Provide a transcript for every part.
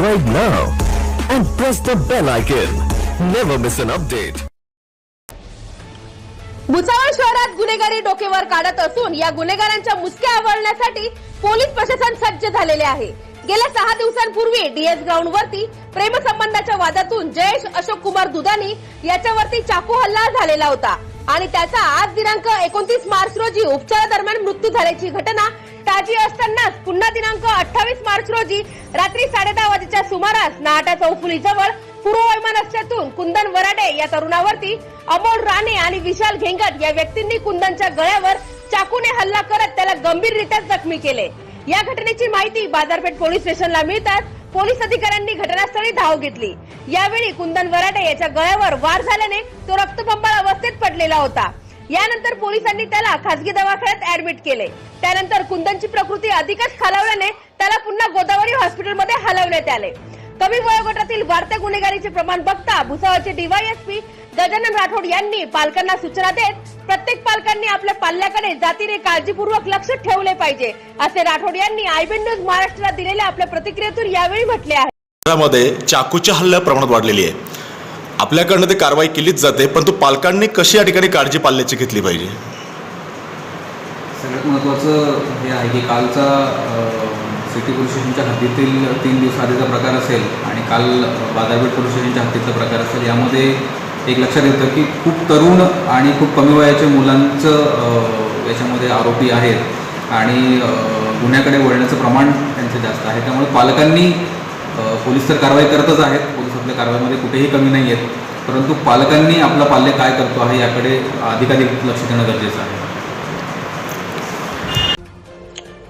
Subscribe now and press the bell icon. Never miss an update. Bhusawal शहरात गुन्हेगारी डोकेवर काढत असून या गुन्हेगारांच्या मुसक्या आवळण्यासाठी पोलीस प्रशासन सज्ज झालेले आहे गेल्या सहा दिवसांपूर्वी डीएस ग्राउंड वरती प्रेमसंबंधाच्या वादातून जयेश अशोक कुमार दुधानी याच्यावरती चाकू हल्ला झालेला होता आणि त्याचा आज दिनांक एकोणतीस मार्च रोजी उपचारादरम्यान मृत्यू झाल्याची घटना ताजी असतानाच पुन्हा दिनांक अठ्ठावीस मार्च रोजी रात्री साडेदहा वाजेच्या सुमारास नाहटा चौफुली जवळ पूर्व वैमानस्यातून कुंदन वराडे या तरुणावरती अमोल राणे आणि विशाल घेंगट या व्यक्तींनी कुंदनच्या गळ्यावर चाकूने हल्ला करत त्याला गंभीररित्या जखमी केले. या घटनेची माहिती बाजारपेठ पोलीस स्टेशनला मिळताच पोलीस अधिकाऱ्यांनी घटनास्थळी धाव घेतली. यावेळी कुंदन वराडे याच्या गळ्यावर वार झाल्याने तो रक्तबंबाळ अवस्थेत पडलेला होता. यानंतर पोलिसांनी त्याला खासगी दवाखान्यात ऍडमिट केले. त्यानंतर कुंदनची प्रकृती अधिकच खालावल्याने त्याला पुन्हा गोदावरी हॉस्पिटलमध्ये हलवण्यात आले. कमी वयोगटातील वाढत्या गुन्हेगारीचे प्रमाण बघता भुसावळचे डीवायएसपी गजानन राठोड यांनी पालकांना सूचना देत प्रत्येक पालकांनी आपल्या पाल्याकडे जातीने काळजीपूर्वक लक्ष ठेवले पाहिजे असे राठोड यांनी आयबीएन न्यूज महाराष्ट्राला दिलेल्या आपल्या प्रतिक्रियेतून यावेळी म्हटले आहे. चाकूच्या हल्ल्या प्रमाणात वाढलेली आहे. आपल्याकडनं ते कारवाई केलीच जाते परंतु पालकांनी कशी या ठिकाणी काळजी पाल्याची घेतली पाहिजे? सगळ्यात महत्त्वाचं हे आहे की कालचा सिटी पोलीस स्टेशनच्या हद्दीतील तीन दिवस आधीचा प्रकार असेल आणि काल बाजारपेठ पोलीस स्टेशनच्या हद्दीतला प्रकार असेल यामध्ये एक लक्षात येतं की खूप तरुण आणि खूप कमी वयाच्या मुलांचं याच्यामध्ये आरोपी आहेत आणि गुन्ह्याकडे वळण्याचं प्रमाण त्यांचं जास्त आहे. त्यामुळे पालकांनी पोलीस तर कारवाई करतच आहेत. आपल्या कारवाईमध्ये कुठेही कमी नाही आहेत परंतु पालकांनी आपला पाल्य काय करतो आहे याकडे अधिकाधिक लक्ष देणं गरजेचं आहे.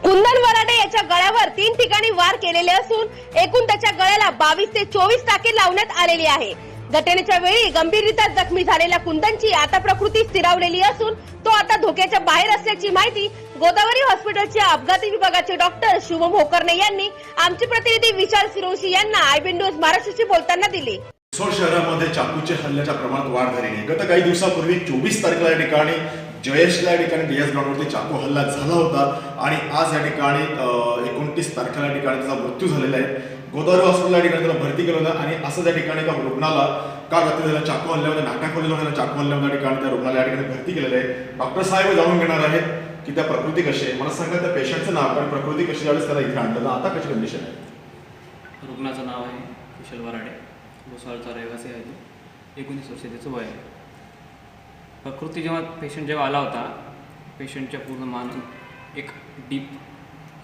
कुंदन वराडे याच्या गळ्यावर तीन ठिकाणी वार केलेले असून एकूण त्याच्या गळ्याला बावीस ते चोवीस टाके लावण्यात आलेली आहे. घटनेच्या वेळी गंभीररित्या जखमी झालेल्या कुंदनची आता प्रकृती स्थिरावलेली असून तो आता धोक्याच्या बाहेर असल्याची माहिती गोदावरी हॉस्पिटलच्या अपघाती विभागाचे डॉक्टर शुभम होकर्णे यांनी आमचे प्रतिनिधी विशाल सिरोशी यांना आयबी न्यूज महाराष्ट्राशी बोलताना दिले. रिसोड शहरामध्ये चाकूच्या हल्ल्याच्या प्रमाणात वाढ झाली आहे गत काही दिवसापूर्वी चोवीस तारखेला या ठिकाणी जयेशला या ठिकाणी डीएस ग्राउंडवरती चाकू हल्ला झाला होता आणि आज या ठिकाणी एकोणतीस तारखेला या ठिकाणी त्याचा मृत्यू झालेला आहे. गोदावरी हॉस्पिटल या ठिकाणी त्याला भरती केलं होतं आणि असं त्या ठिकाणी एका रुग्णाला काल रात्री त्याला चाकू हल्ल्यामध्ये नाट्याखोलीला त्याला चाकू हल्ल्यामध्ये ठिकाणी त्या रुग्णाला या ठिकाणी भरती केलेलं आहे. डॉक्टर साहेब जाणून घेणार आहेत. की त्या प्रकृती कशी आहे? मला सांगा त्या पेशंटचं नाव कारण प्रकृती कशी ज्यावेळेस त्याला इथे आणलं. आता कशी कंडिशन आहे? रुग्णाचं नाव आहे कुशल वराडे. भुसावळचा रहिवासी आहे तो. एकोणीस वर्ष त्याचं वय आहे. प्रकृती जेव्हा पेशंट जेव्हा आला होता पेशंटच्या पूर्ण मान एक डीप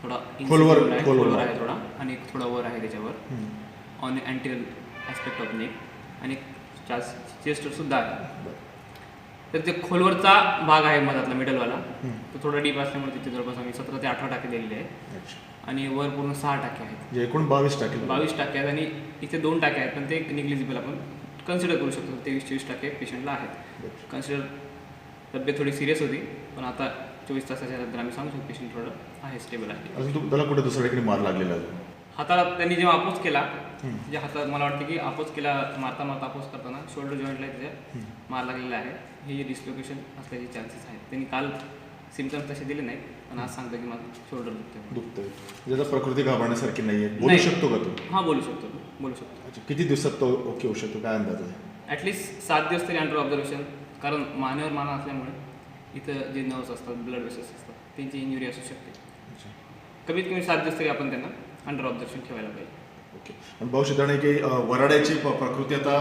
थोडा खोलवर- खोलवर आहे. आहे थोडा. आणि एक थोडा वर आहे त्याच्यावर. On anterior aspect of neck आणि चेस्ट सुद्धा आहे. तर ते खोलवरचा भाग आहे मधातला मिडलवाला तो थोडा डीप असल्यामुळे तिथे जवळपास आम्ही सतरा ते अठरा टाके दिलेले आहे आणि वर पूर्ण सहा टाके आहेत. म्हणजे एकूण बावीस टाके. बावीस टक्के आहेत आणि इथे दोन टाके आहेत पण ते निग्लिजिबल आपण कन्सिडर करू शकतो. तेवीस चोवीस टक्के पेशंटला आहेत. कन्सिडर तब्येत थोडी सिरियस होती पण आता चोवीस तासाच्या नंतर आम्ही सांगू शकतो पेशंट थोडं आहे स्टेबल आहे. अजून त्याला कुठे दुसऱ्या ठिकाणी मार लागलेला हाताला त्यांनी जेव्हा अपोज केला जे हातात मला वाटतं की अपोज केला मारता मारता अपोज करताना शोल्डर जॉईंटला त्याच्या मार लागलेला आहे. हे डिस्लोकेशन असल्याचे चान्सेस आहेत. त्यांनी काल सिमटम्स तसे दिले नाहीत पण आज सांगतो की माझं शोल्डर दुखतं दुखतोय. त्याचा प्रकृती घाबरण्यासारखी नाहीये. बोलू नाही. शकतो का तू? हां बोलू शकतो बोलू शकतो. किती दिवसात तो ओके होऊ शकतो? काय अंदाज आहे? ॲटलिस्ट सात दिवस तरी अंडर ऑब्झर्वेशन कारण मानेवर मान असल्यामुळे इथं जे नर्व्स असतात ब्लड वेसल्स असतात त्यांची इंजुरी असू शकते. कमीत कमी सात दिवस तरी आपण त्यांना अंडर ऑब्झर्वेशन ठेवायला पाहिजे. ओके आणि भाऊ शिताणे की वराड्याची प्रकृती आता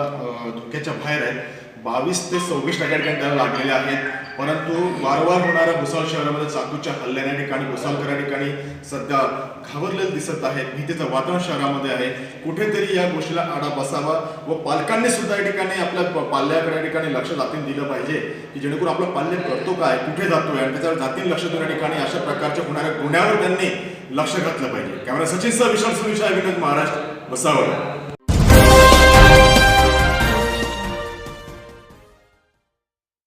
धोक्याच्या बाहेर आहे. बावीस ते सव्वीस टक्के ठिकाणी त्याला लागलेले आहेत. परंतु वारंवार होणाऱ्या भुसावळ शहरामध्ये चाकूच्या हल्ल्याने ठिकाणी भुसावळकर ठिकाणी सध्या घाबरलेले दिसत आहेत भीतीचं वातावरण शहरामध्ये आहे. कुठेतरी या गोष्टीला आडा बसावा व पालकांनी सुद्धा या ठिकाणी आपल्या पाल्याकडे ठिकाणी लक्ष जातीन दिलं पाहिजे. की जेणेकरून आपला पाल्य करतो काय कुठे जातोय आणि त्याच्यावर जातीन लक्ष देऊन ठिकाणी अशा प्रकारच्या होणाऱ्या गुन्ह्यावर त्यांनी लक्ष घातलं पाहिजे. कॅमेरा सचिन सह विशाल सुविशा विनोद महाराष्ट्र बसावं.